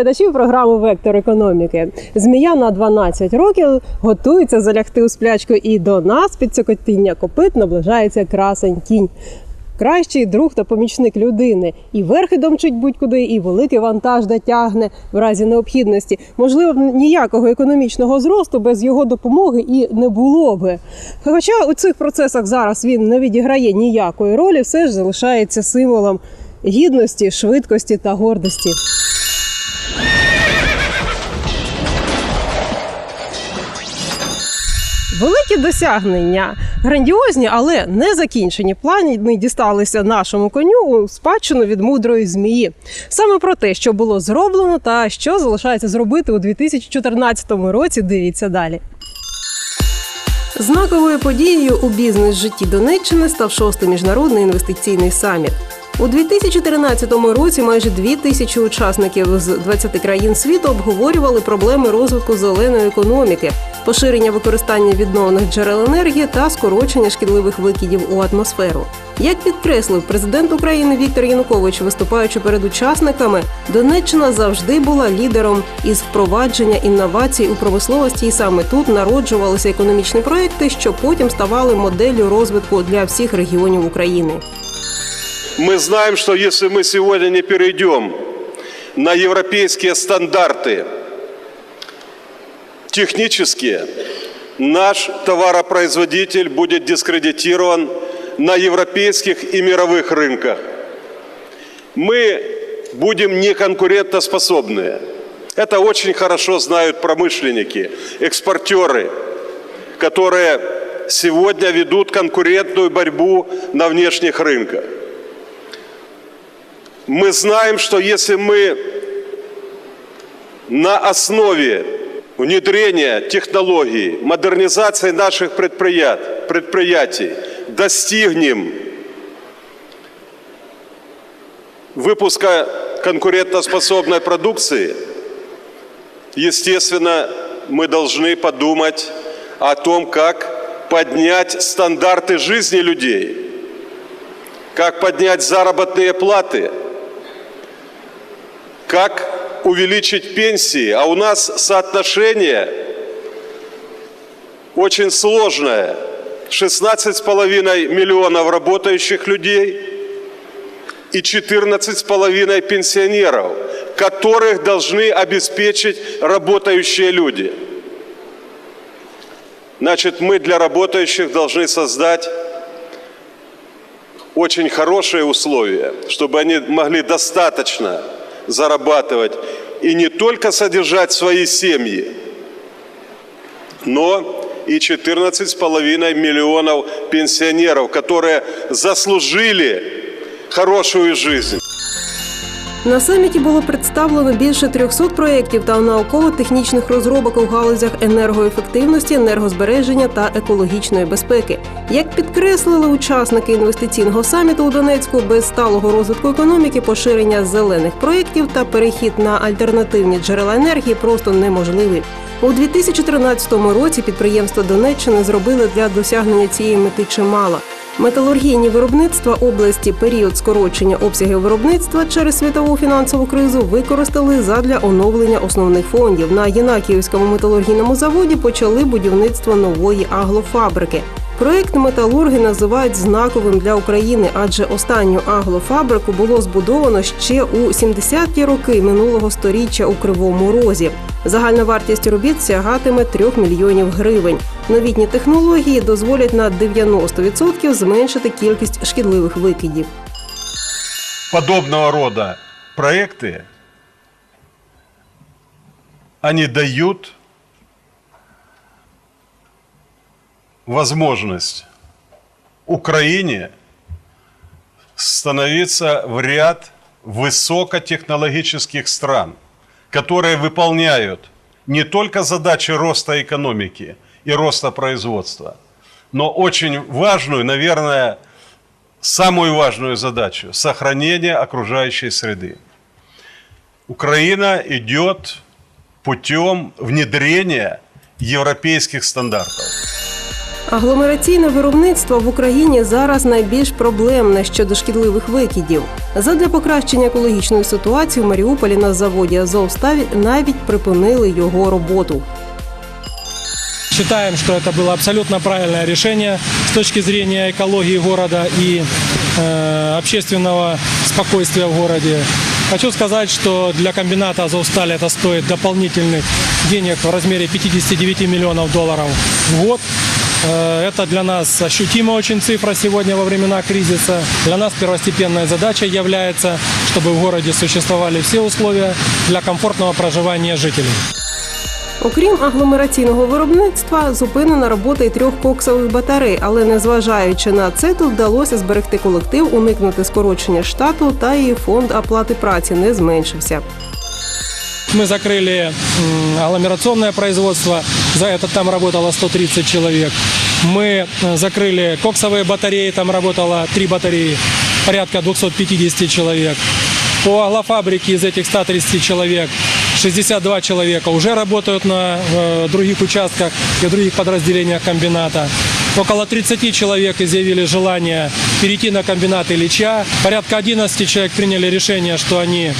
глядачів програми Вектор економіки. Змія на 12 років готується залягти у сплячку, і до нас під цокотіння копит наближається красень кінь. Кращий друг та помічник людини. І верхи домчить будь-куди, і великий вантаж дотягне в разі необхідності. Можливо, ніякого економічного зросту без його допомоги і не було би. Хоча у цих процесах зараз він не відіграє ніякої ролі, все ж залишається символом гідності, швидкості та гордості. Великі досягнення, грандіозні, але не закінчені плани дісталися нашому коню у спадщину від мудрої змії. Саме про те, що було зроблено та що залишається зробити у 2014 році. Дивіться далі. Знаковою подією у бізнес-житті Донеччини став шостий міжнародний інвестиційний саміт. У 2013 році майже дві тисячі учасників з 20 країн світу обговорювали проблеми розвитку зеленої економіки, поширення використання відновлених джерел енергії та скорочення шкідливих викидів у атмосферу. Як підкреслив президент України Віктор Янукович, виступаючи перед учасниками, Донеччина завжди була лідером із впровадження інновацій у промисловості, і саме тут народжувалися економічні проекти, що потім ставали моделлю розвитку для всіх регіонів України. Мы знаем, что если мы сегодня не перейдем на европейские стандарты технические, наш товаропроизводитель будет дискредитирован на европейских и мировых рынках. Мы будем неконкурентоспособны. Это очень хорошо знают промышленники, экспортеры, которые сегодня ведут конкурентную борьбу на внешних рынках. Мы знаем, что если мы на основе внедрения технологий, модернизации наших предприятий, предприятий достигнем выпуска конкурентоспособной продукции, естественно, мы должны подумать о том, как поднять стандарты жизни людей, как поднять заработные платы, как увеличить пенсии. А у нас соотношение очень сложное. 16,5 миллионов работающих людей и 14,5 пенсионеров, которых должны обеспечить работающие люди. Значит, мы для работающих должны создать очень хорошие условия, чтобы они могли достаточно зарабатывать и не только содержать свои семьи, но и 14,5 миллионов пенсионеров, которые заслужили хорошую жизнь. На саміті було представлено більше 300 проєктів та науково-технічних розробок у галузях енергоефективності, енергозбереження та екологічної безпеки. Як підкреслили учасники інвестиційного саміту у Донецьку, без сталого розвитку економіки, поширення зелених проєктів та перехід на альтернативні джерела енергії просто неможливі. У 2013 році підприємства Донеччини зробили для досягнення цієї мети чимало. Металургійні виробництва області період скорочення обсягів виробництва через світову фінансову кризу використали задля оновлення основних фондів. На Єнакіївському металургійному заводі почали будівництво нової аглофабрики. Проект металурги називають знаковим для України, адже останню аглофабрику було збудовано ще у 70-ті роки минулого сторіччя у Кривому Розі. Загальна вартість робіт сягатиме 3 мільйонів гривень. Новітні технології дозволять на 90% зменшити кількість шкідливих викидів. подобного рода проекты, они дают возможность Украине становиться в ряд высокотехнологических стран, которые выполняют не только задачи роста экономики и роста производства, но очень важную, наверное, самую важную задачу – сохранение окружающей среды. Украина идет путем внедрения европейских стандартов. Агломераційне виробництво в Україні зараз найбільш проблемне щодо шкідливих викидів. Задля покращення екологічної ситуації в Маріуполі на заводі Азовсталь навіть припинили його роботу. Считаем, что это было абсолютно правильное решение с точки зрения экологии города и э, общественного спокойствия в городе. Хочу сказать, что для комбината «Азовсталь» это стоит дополнительных денег в размере 59 миллионов долларов в год. Э, Это для нас ощутимо очень цифра сегодня во времена кризиса. Для нас первостепенной задачей является, чтобы в городе существовали все условия для комфортного проживания жителей. Окрім агломераційного виробництва, зупинена робота і трьох коксових батарей, але незважаючи на це, тут вдалося зберегти колектив, уникнути скорочення штату, та і фонд оплати праці не зменшився. Мы закрыли агломерационное производство, за это там работало 130 человек. Мы э, закрыли коксовые батареи, там работало три батареи, порядка 250 человек. По аглофабрике из этих 130 человек 62 человека уже работают на э, других участках и других подразделениях комбината. Около 30 человек изъявили желание перейти на комбинат Ильича. Порядка 11 человек приняли решение, что они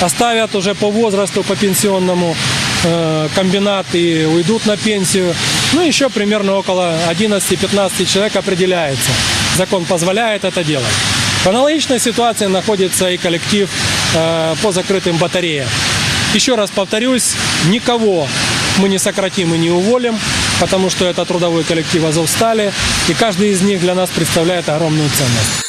оставят уже по возрасту, по пенсионному э, комбинат и уйдут на пенсию. Ну, еще примерно около 11-15 человек определяется. Закон позволяет это делать. В аналогичной ситуации находится и коллектив э, по закрытым батареям. Еще раз повторюсь, никого мы не сократим и не уволим, потому что это трудовой коллектив Азовстали, и каждый из них для нас представляет огромную ценность.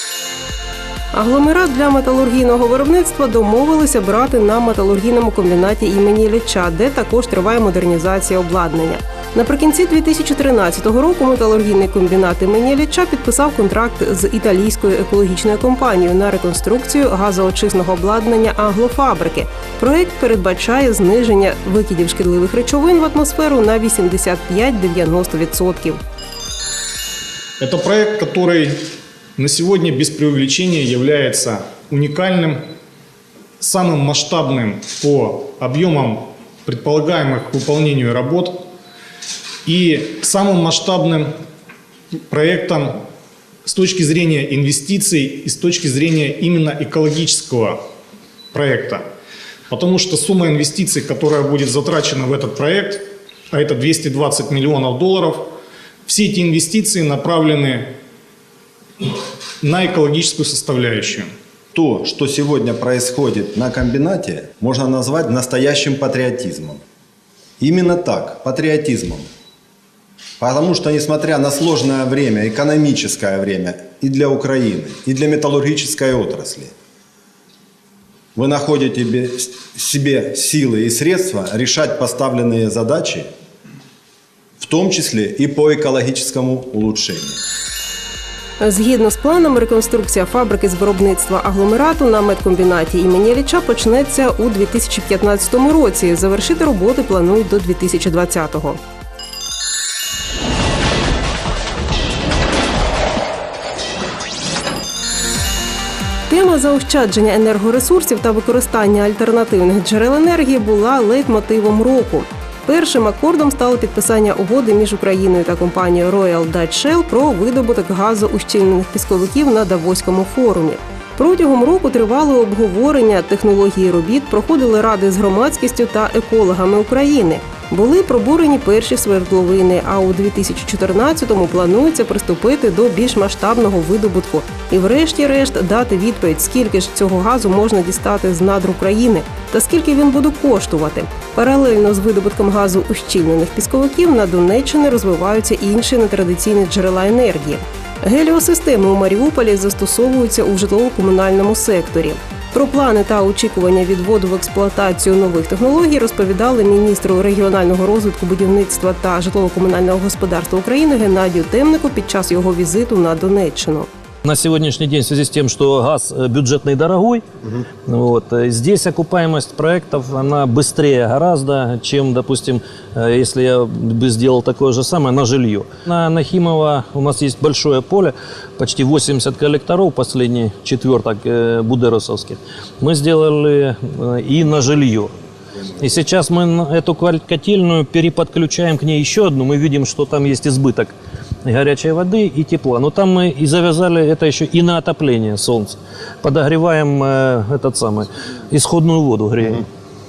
Агломерат для металургійного виробництва домовилися брати на металургійному комбінаті імені Ілліча, де також триває модернізація обладнання. Наприкінці 2013 року металургійний комбінат імені Ілліча підписав контракт з італійською екологічною компанією на реконструкцію газоочисного обладнання аглофабрики. Проект передбачає зниження викидів шкідливих речовин в атмосферу на 85-90%. Это проект, который на сегодня без преувеличения является уникальным, самым масштабным по объемам предполагаемых к выполнению работ и самым масштабным проектом с точки зрения инвестиций и с точки зрения именно экологического проекта. Потому что сумма инвестиций, которая будет затрачена в этот проект, а это 220 миллионов долларов, все эти инвестиции направлены на экологическую составляющую. То, что сегодня происходит на комбинате, можно назвать настоящим патриотизмом. Именно так, патриотизмом. Потому что, несмотря на сложное время, экономическое время и для Украины, и для металлургической отрасли, вы находите себе силы и средства решать поставленные задачи, в том числе и по экологическому улучшению. Згідно з планом, реконструкція фабрики з виробництва агломерату на медкомбінаті імені Ілліча почнеться у 2015 році. Завершити роботи планують до 2020-го. Тема заощадження енергоресурсів та використання альтернативних джерел енергії була лейтмотивом року. Першим акордом стало підписання угоди між Україною та компанією Royal Dutch Shell про видобуток газу ущільнених пісковиків на Давоському форумі. Протягом року тривали обговорення технології робіт, проходили ради з громадськістю та екологами України. Були пробурені перші свердловини, а у 2014-му планується приступити до більш масштабного видобутку і, врешті-решт, дати відповідь, скільки ж цього газу можна дістати з надр України та скільки він буде коштувати. Паралельно з видобутком газу ущільнених пісковиків на Донеччині розвиваються інші нетрадиційні джерела енергії. Геліосистеми у Маріуполі застосовуються у житлово-комунальному секторі. Про плани та очікування відводу в експлуатацію нових технологій розповідали міністру регіонального розвитку будівництва та житлово-комунального господарства України Геннадію Темнику під час його візиту на Донеччину На сегодняшний день в связи с тем, что газ э, бюджетный дорогой, вот, э, здесь окупаемость проектов, она быстрее гораздо, чем, допустим, э, если я бы сделал такое же самое на жилье. На Нахимова у нас есть большое поле, почти 80 коллекторов, последний четверток э, будеросовских. Мы сделали э, и на жилье. И сейчас мы на эту кваль- котельную переподключаем к ней еще одну. Мы видим, что там есть избыток горячей воды и тепла. Но там мы и завязали это еще и на отопление солнца. Подогреваем э, этот самый, исходную воду греем.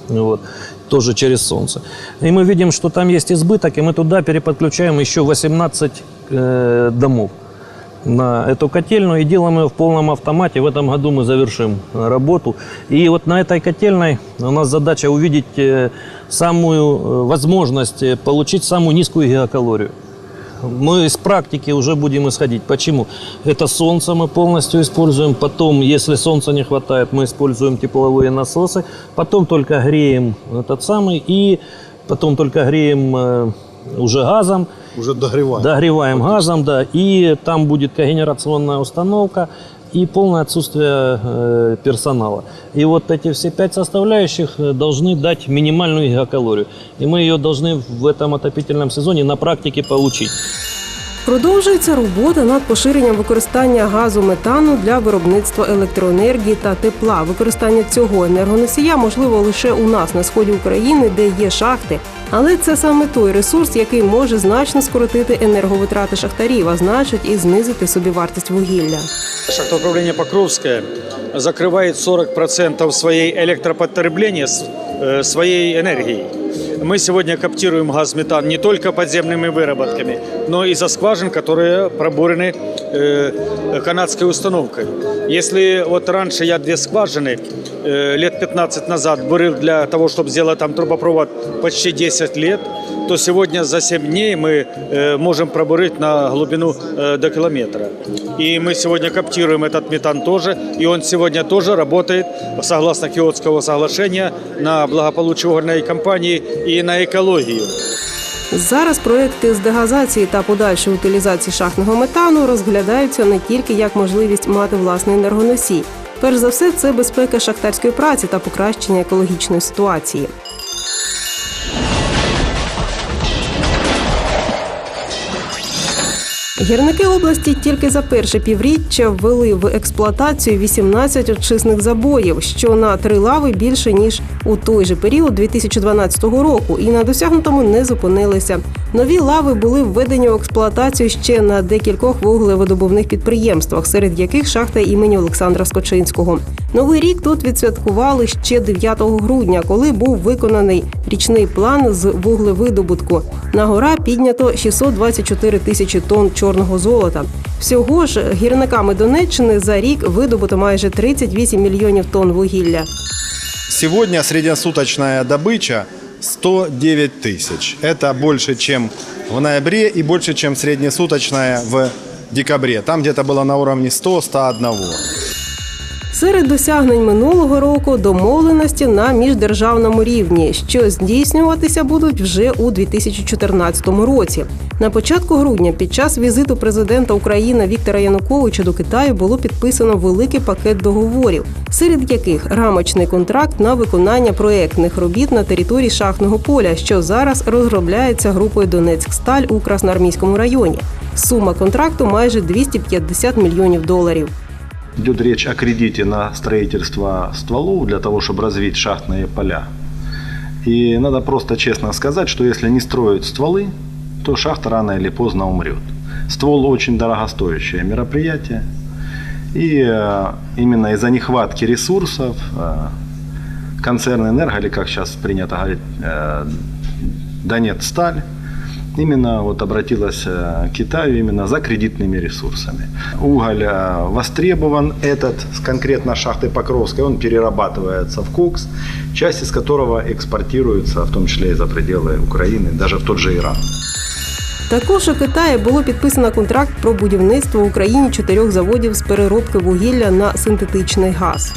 Вот. Тоже через солнце. И мы видим, что там есть избыток, и мы туда переподключаем еще 18 э, домов на эту котельную и делаем ее в полном автомате. В этом году мы завершим э, работу. И вот на этой котельной у нас задача увидеть э, самую э, возможность э, получить самую низкую гигакалорию. Мы из практики уже будем исходить. Почему? Это солнце мы полностью используем. Потом, если солнца не хватает, мы используем тепловые насосы. Потом только греем этот самый. И потом только греем э, уже газом. Уже догреваем. Догреваем газом, да. И там будет когенерационная установка и полное отсутствие э, персонала. И вот эти все пять составляющих э, должны дать минимальную гигакалорию. И мы ее должны в этом отопительном сезоне на практике получить. Продовжується робота над поширенням використання газу метану для виробництва електроенергії та тепла. Використання цього енергоносія можливо лише у нас на сході України, де є шахти. Але це саме той ресурс, який може значно скоротити енерговитрати шахтарів, а значить і знизити собівартість вугілля. Шахтоуправление Покровское закрывает 40% своей электропотребления с- э, своей энергией. Мы сегодня коптируем газ метан не только подземными выработками, но и за скважин, которые пробурены э, канадской установкой. Если вот раньше я две скважины э, лет 15 назад бурил для того, чтобы сделать там трубопровод почти 10 лет, то сегодня за 7 дней мы э, можем пробурить на глубину э, до километра. И мы сегодня коптируем этот метан тоже, и он сегодня тоже работает согласно Киотского соглашения на благополучие угольной компании и на экологию. Зараз проекти з дегазації та подальшої утилізації шахтного метану розглядаються не тільки як можливість мати власний енергоносій. Перш за все, це безпека шахтарської праці та покращення екологічної ситуації. Гірники області тільки за перше півріччя ввели в експлуатацію 18 очисних забоїв, що на три лави більше ніж у той же період 2012 року, і на досягнутому не зупинилися. Нові лави були введені в експлуатацію ще на декількох вуглеводобувних підприємствах, серед яких шахта імені Олександра Скочинського. Новий рік тут відсвяткували ще 9 грудня, коли був виконаний річний план з вуглевидобутку. На гора піднято 624 тисячі тонн чорного золота. Всього ж гірниками Донеччини за рік видобуто майже 38 мільйонів тонн вугілля. Сегодня среднесуточная добыча 109 тысяч. Это больше, чем в ноябре и больше, чем среднесуточная в декабре. Там где-то было на уровне 100-101. Серед досягнень минулого року домовленості на міждержавному рівні, що здійснюватися будуть вже у 2014 році. На початку грудня, під час візиту президента України Віктора Януковича до Китаю було підписано великий пакет договорів, серед яких рамочний контракт на виконання проєктних робіт на території шахтного поля, що зараз розробляється групою Донецьксталь у Красноармійському районі. Сума контракту майже 250 мільйонів доларів. Идет речь о кредите на строительство стволов для того, чтобы развить шахтные поля. И надо просто честно сказать, что если не строить стволы, то шахта рано или поздно умрет. Ствол очень дорогостоящее мероприятие. И э, именно из-за нехватки ресурсов э, концерн «Энерго», или как сейчас принято говорить, э, «Донецсталь», именно вот обратилась э, к Китаю именно за кредитными ресурсами. Уголь э, востребован, этот с конкретно шахты Покровской, он перерабатывается в кокс, часть из которого экспортируется, в том числе и за пределы Украины, даже в тот же Иран. Також у Китаї було підписано контракт про будівництво в Україні чотирьох заводів з переробки вугілля на синтетичний газ.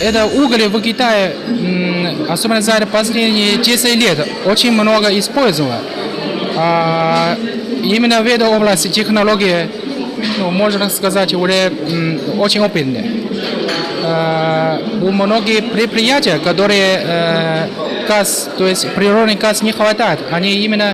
Это уголь в Китае, м, особенно за последние 10 лет, очень много использовано. А, Именно в этой области технологии, ну, можно сказать, уже м, очень опытные. А, У многих предприятий, которые э, газ, то есть природный газ не хватает, они именно